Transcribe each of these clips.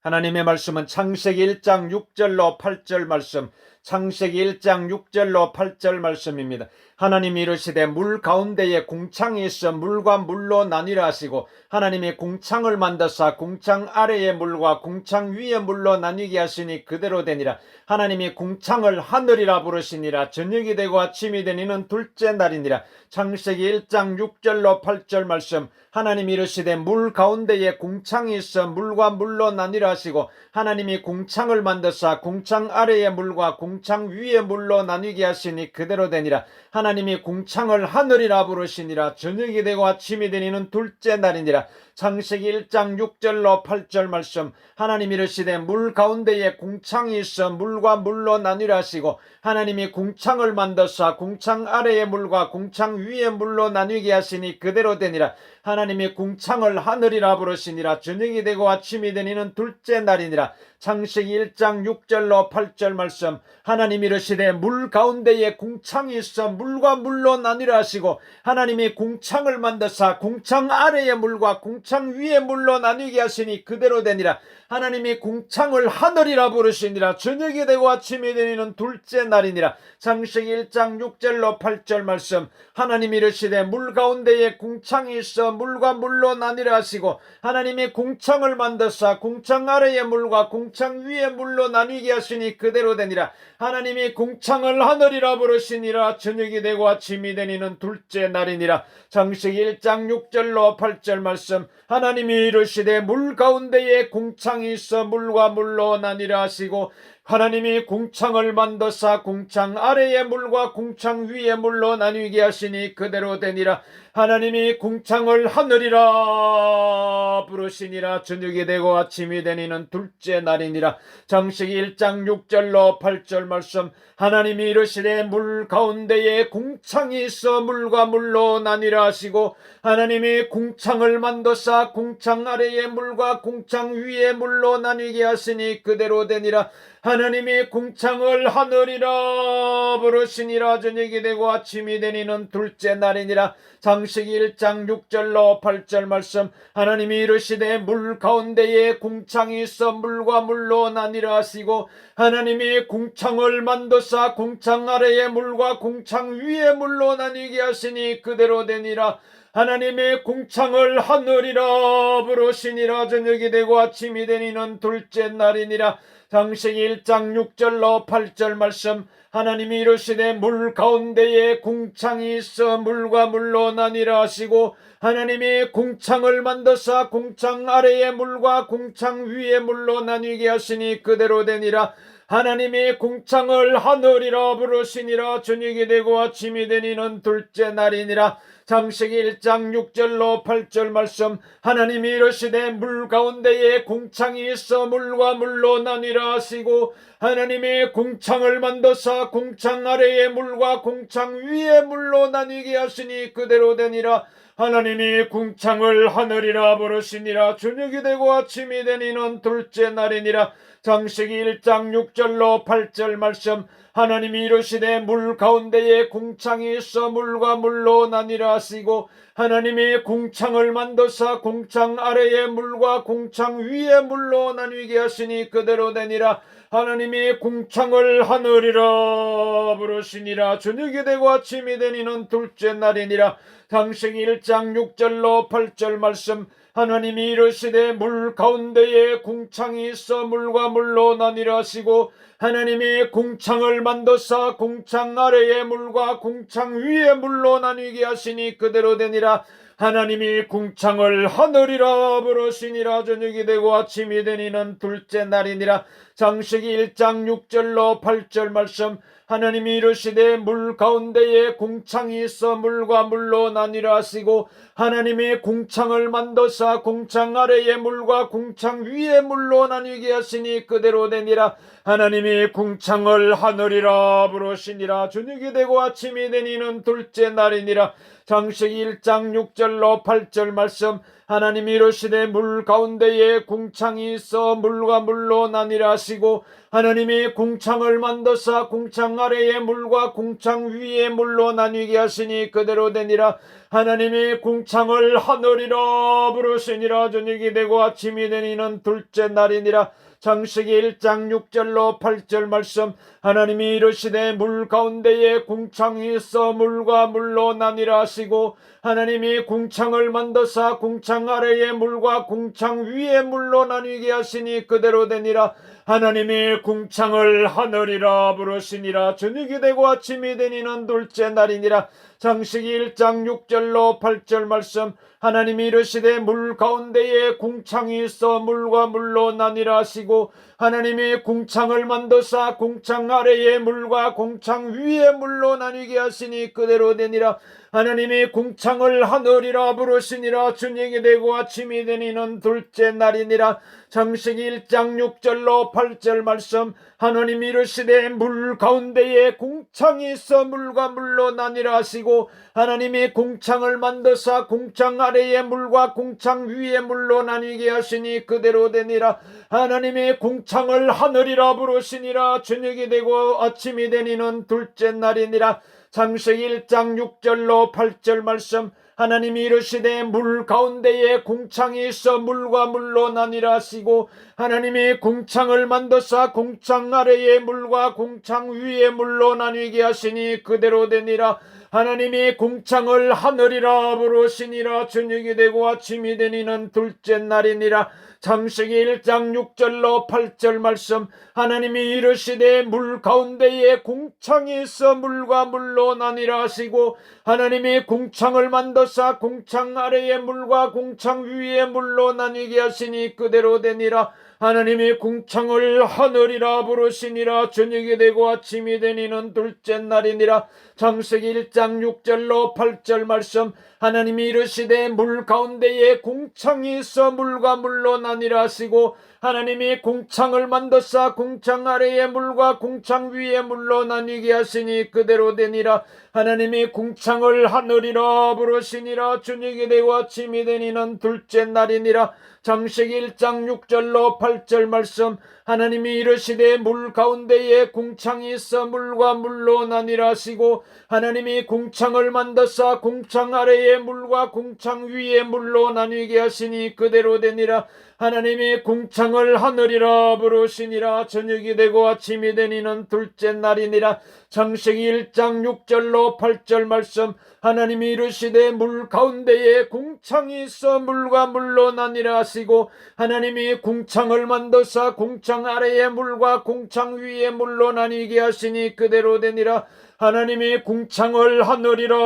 하나님의 말씀은 창세기 1장 6절로 8절 말씀, 창세기 1장 6절로 8절 말씀입니다. 하나님이 이르시되 물 가운데에 공창이 있어 물과 물로 나뉘라 하시고 하나님이 공창을 만드사 공창 아래의 물과 공창 위의 물로 나뉘게 하시니 그대로 되니라. 하나님이 공창을 하늘이라 부르시니라. 저녁이 되고 아침이 되니는 둘째 날이니라. 창세기 1장 6절로 8절 말씀 하나님이 이르시되 물 가운데에 공창이 있어 물과 물로 나뉘라 하시고 하나님이 공창을 만드사 공창 아래의 물과 공창 위의 물로 나뉘게 하시니 그대로 되니라. 하나님이 공창을 하늘이라 부르시니라. 저녁이 되고 아침이 되니는 둘째 날이니라. 창세기 1장 6절로 8절 말씀 하나님이 이르시되 물 가운데에 공창이 있어 물과 물로 나뉘라 하시고 하나님이 공창을 만드사 공창 아래의 물과 공창 위의 물로 나뉘게 하시니 그대로 되니라 하나님이 공창을 하늘이라 부르시니라 저녁이 되고 아침이 되니는 둘째 날이니라. 창세기 1장 6절로 8절 말씀. 하나님이 이르시되 물 가운데에 공창이 있어 물과 물로 나뉘라 하시고 하나님이 공창을 만드사 공창 아래의 물과 공창 위의 물로 나뉘게 하시니 그대로 되니라. 하나님이 공창을 하늘이라 부르시니라 저녁이 되고 아침이 되니는 둘째 날이니라. 창세기 1장 6절로 8절 말씀. 하나님이 이르시되 물 가운데에 공창이 있어 물과 물로 나뉘라 하시고 하나님이 공창을 만드사 공창 아래의 물과 공창 위의 물로 나뉘게 하시니 그대로 되니라. 하나님이 공창을 하늘이라 부르시니라. 저녁이 되고 아침이 되니는 둘째 날이니라. 창세기 1장 6절로 8절 말씀. 하나님이 이르시되 물 가운데에 공창이 있어 물과 물로 나뉘라 하시고 하나님이 공창을 만드사 공창 아래의 물과 공창 위의 물로 나뉘게 하시니 그대로 되니라. 하나님이 공창을 하늘이라 부르시니라. 저녁이 되고 아침이 되니는 둘째 날이니라. 장세기 1장 6절로 8절 말씀. 하나님이 이르시되 물 가운데에 공창이 있어 물과 물로 나뉘라 하시고 하나님이 공창을 만드사 공창 아래의 물과 공창 위의 물로 나뉘게 하시니 그대로 되니라 하나님이 공창을 하늘이라 부르시니라 저녁이 되고 아침이 되니는 둘째 날이니라. 장세기 1장 6절로 8절 말씀. 하나님이 이르시되 물 가운데에 공창이 있어 물과 물로 나뉘라 하시고 하나님이 공창을 만드사 공창 아래의 물과 공창 위의 물로 나뉘게 하시니 그대로 되니라 하나님의 공창을 하늘이라 부르시니라. 저녁이 되고 아침이 되니는 둘째 날이니라. 장세기 1장 6절로 8절 말씀. 하나님이 이르시되 물 가운데에 공창이 있어 물과 물로 나뉘라 하시고 하나님이 공창을 만드사 공창 아래의 물과 공창 위의 물로 나뉘게 하시니 그대로 되니라. 하나님이 공창을 하늘이라 부르시니라. 저녁이 되고 아침이 되니는 둘째 날이니라 장세기 1장 6절로 8절 말씀 하나님이 이르시되 물 가운데에 공창이 있어 물과 물로 나뉘라 하시고 하나님이 공창을 만드사 공창 아래의 물과 공창 위의 물로 나뉘게 하시니 그대로 되니라. 하나님이 궁창을 하늘이라 부르시니라. 저녁이 되고 아침이 되니는 둘째 날이니라 장세기 1장 6절로 8절 말씀 하나님이 이르시되 물 가운데에 궁창이 있어 물과 물로 나뉘라 하시고 하나님이 궁창을 만드사 궁창 아래의 물과 궁창 위의 물로 나뉘게 하시니 그대로 되니라. 하나님이 궁창을 하늘이라 부르시니라. 저녁이 되고 아침이 되니는 둘째 날이니라. 장세기 1장 6절로 8절 말씀 하나님이 이르시되 물 가운데에 궁창이 있어 물과 물로 나뉘라 하시고 하나님이 궁창을 만드사 궁창 아래의 물과 궁창 위의 물로 나뉘게 하시니 그대로 되니라. 하나님이 궁창을 하늘이라 부르시니라. 저녁이 되고 아침이 되니는 둘째 날이니라. 장세기 1장 6절로 8절 말씀 하나님이 이르시되 물 가운데에 궁창이 있어 물과 물로 나뉘라 하시고 하나님이 궁창을 만드사 궁창 아래의 물과 궁창 위의 물로 나뉘게 하시니 그대로 되니라. 하나님이 궁창을 하늘이라 부르시니라. 저녁이 되고 아침이 되니는 둘째 날이니라 장세기 1장 6절로 8절 말씀 하나님이 이르시되 물 가운데에 궁창이 있어 물과 물로 나뉘라 하시고 하나님이 궁창을 만드사 궁창 아래에 물과 궁창 위에 물로 나뉘게 하시니 그대로 되니라. 하나님이 궁창을 하늘이라 부르시니라. 저녁이 되고 아침이 되니는 둘째 날이니라 장세기 1장 6절로 8절 말씀 하나님이 이르시되 물 가운데에 궁창이 있어 물과 물로 나뉘라 하시고 하나님이 궁창을 만드사 궁창 아래에 물과 궁창 위에 물로 나뉘게 하시니 그대로 되니라 하나님이 궁창을 하늘이라 부르시니라. 저녁이 되고 아침이 되니는 둘째 날이니라. 장세기 1장 6절로 8절 말씀. 하나님이 이르시되 물 가운데에 궁창이 있어 물과 물로 나뉘라 하시고 하나님이 궁창을 만드사 궁창 아래에 물과 궁창 위에 물로 나뉘게 하시니 그대로 되니라 하나님이 궁창을 하늘이라 부르시니라 저녁이 되고 아침이 되니는 둘째 날이니라. 장세기 1장 6절로 8절 말씀. 하나님이 이르시되 물 가운데에 궁창이 있어 물과 물로 나뉘라 하시고 하나님이 궁창을 만드사 궁창 아래에 물과 궁창 위에 물로 나뉘게 하시니 그대로 되니라. 하나님이 궁창을 하늘이라 부르시니라 저녁이 되고 아침이 되니는 둘째 날이니라 창세기 1장 6절로 8절 말씀 하나님이 이르시되 물 가운데에 궁창이 있어 물과 물로 나뉘라 하시고 하나님이 궁창을 만드사 궁창 아래에 물과 궁창 위에 물로 나뉘게 하시니 그대로 되니라. 하나님이 궁창을 하늘이라 부르시니라. 저녁이 되고 아침이 되니는 둘째 날이니라. 창세기 1장 6절로 8절 말씀. 하나님이 이르시되 물 가운데에 궁창이 있어 물과 물로 나뉘라 하시고 하나님이 궁창을 만드사 궁창 아래에 물과 궁창 위에 물로 나뉘게 하시니 그대로 되니라 하나님이 궁창을 하늘이라 부르시니라 저녁이 되고 아침이 되니는 둘째 날이니라. 창세기 1장 6절로 8절 말씀. 하나님이 이르시되 물 가운데에 궁창이 있어 물과 물로 나뉘라 하시고 하나님이 궁창을 만드사 궁창 아래에 물과 궁창 위에 물로 나뉘게 하시니 그대로 되니라. 하나님이 궁창을 하늘이라 부르시니라 저녁이 되고 아침이 되니는 둘째 날이니라. 장세기 1장 6절로 8절 말씀 하나님이 이르시되 물 가운데에 궁창이 있어 물과 물로 나뉘라 하시고 하나님이 궁창을 만드사 궁창 아래에 물과 궁창 위에 물로 나뉘게 하시니 그대로 되니라 하나님이 궁창을 하늘이라 부르시니라 저녁이 되고 아침이 되니는 둘째 날이니라. 장세기 1장 6절로 8절 말씀. 하나님이 이르시되 물 가운데에 궁창이 있어 물과 물로 나뉘라 하시고 하나님이 궁창을 만드사 궁창 아래에 물과 궁창 위에 물로 나뉘게 하시니 그대로 되니라. 하나님이 궁창을 하늘이라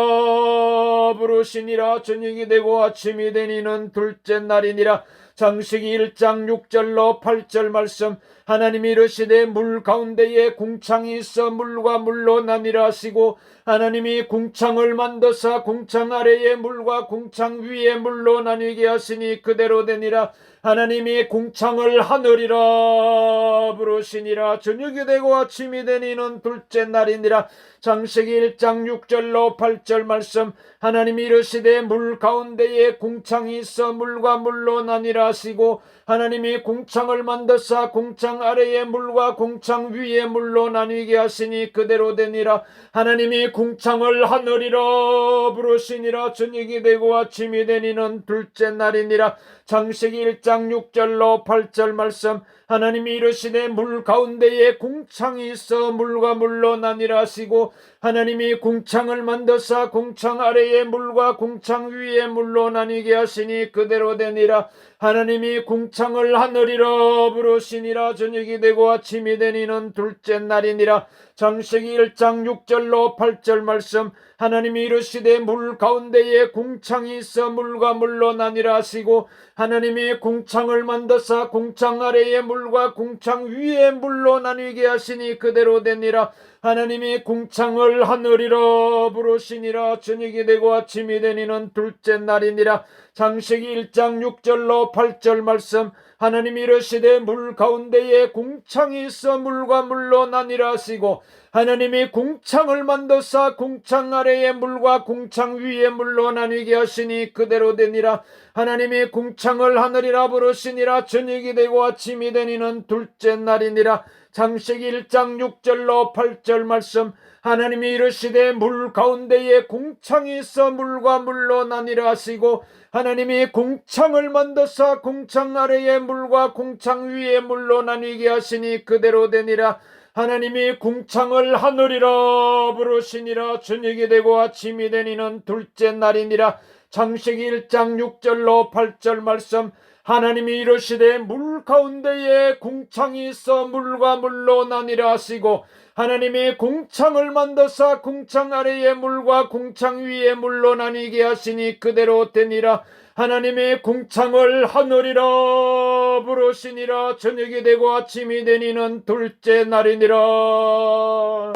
부르시니라. 저녁이 되고 아침이 되니는 둘째 날이니라 장세기 1장 6절로 8절 말씀 하나님이 이르시되 물 가운데에 궁창이 있어 물과 물로 나뉘라 하시고 하나님이 궁창을 만드사 궁창 아래에 물과 궁창 위에 물로 나뉘게 하시니 그대로 되니라. 하나님이 궁창을 하늘이라 부르시니라. 저녁이 되고 아침이 되니는 둘째 날이니라. 장세기 1장 6절로 8절 말씀 하나님이 이르시되 물 가운데에 궁창이 있어 물과 물로 나뉘라 하시고 하나님이 궁창을 만드사 궁창 아래에 물과 궁창 위에 물로 나뉘게 하시니 그대로 되니라. 하나님이 궁창을 하늘이라 부르시니라. 저녁이 되고 아침이 되니는 둘째 날이니라. 장세기 1장 6절로 8절 말씀. 하나님이 이르시되 물 가운데에 궁창이 있어 물과 물로 나뉘라 하시고 하나님이 궁창을 만드사 궁창 아래에 물과 궁창 위에 물로 나뉘게 하시니 그대로 되니라. 하나님이 궁창을 하늘이라 부르시니라 저녁이 되고 아침이 되니는 둘째 날이니라. 장세기 1장 6절로 8절 말씀 하나님이 이르시되 물 가운데에 궁창이 있어 물과 물로 나뉘라 하시고 하나님이 궁창을 만드사 궁창 아래에 물과 궁창 위에 물로 나뉘게 하시니 그대로 되니라. 하나님이 궁창을 하늘이라 부르시니라. 저녁이 되고 아침이 되니는 둘째 날이니라. 장세기 1장 6절로 8절 말씀 하나님이 이르시되 물 가운데에 궁창이 있어 물과 물로 나뉘라 하시고 하나님이 궁창을 만드사 궁창 아래에 물과 궁창 위에 물로 나뉘게 하시니 그대로 되니라. 하나님이 궁창을 하늘이라 부르시니라. 저녁이 되고 아침이 되니는 둘째 날이니라 장세기 1장 6절로 8절 말씀 하나님이 이르시되 물 가운데에 궁창이 있어 물과 물로 나뉘라 하시고 하나님이 궁창을 만드사 궁창 아래에 물과 궁창 위에 물로 나뉘게 하시니 그대로 되니라. 하나님이 궁창을 하늘이라 부르시니라. 저녁이 되고 아침이 되니는 둘째 날이니라. 창세기 1장 6절로 8절 말씀 하나님이 이르시되 물 가운데에 궁창이 있어 물과 물로 나뉘라 하시고 하나님이 궁창을 만드사 궁창 아래에 물과 궁창 위에 물로 나뉘게 하시니 그대로 되니라. 하나님이 궁창을 하늘이라 부르시니라. 저녁이 되고 아침이 되니는 둘째 날이니라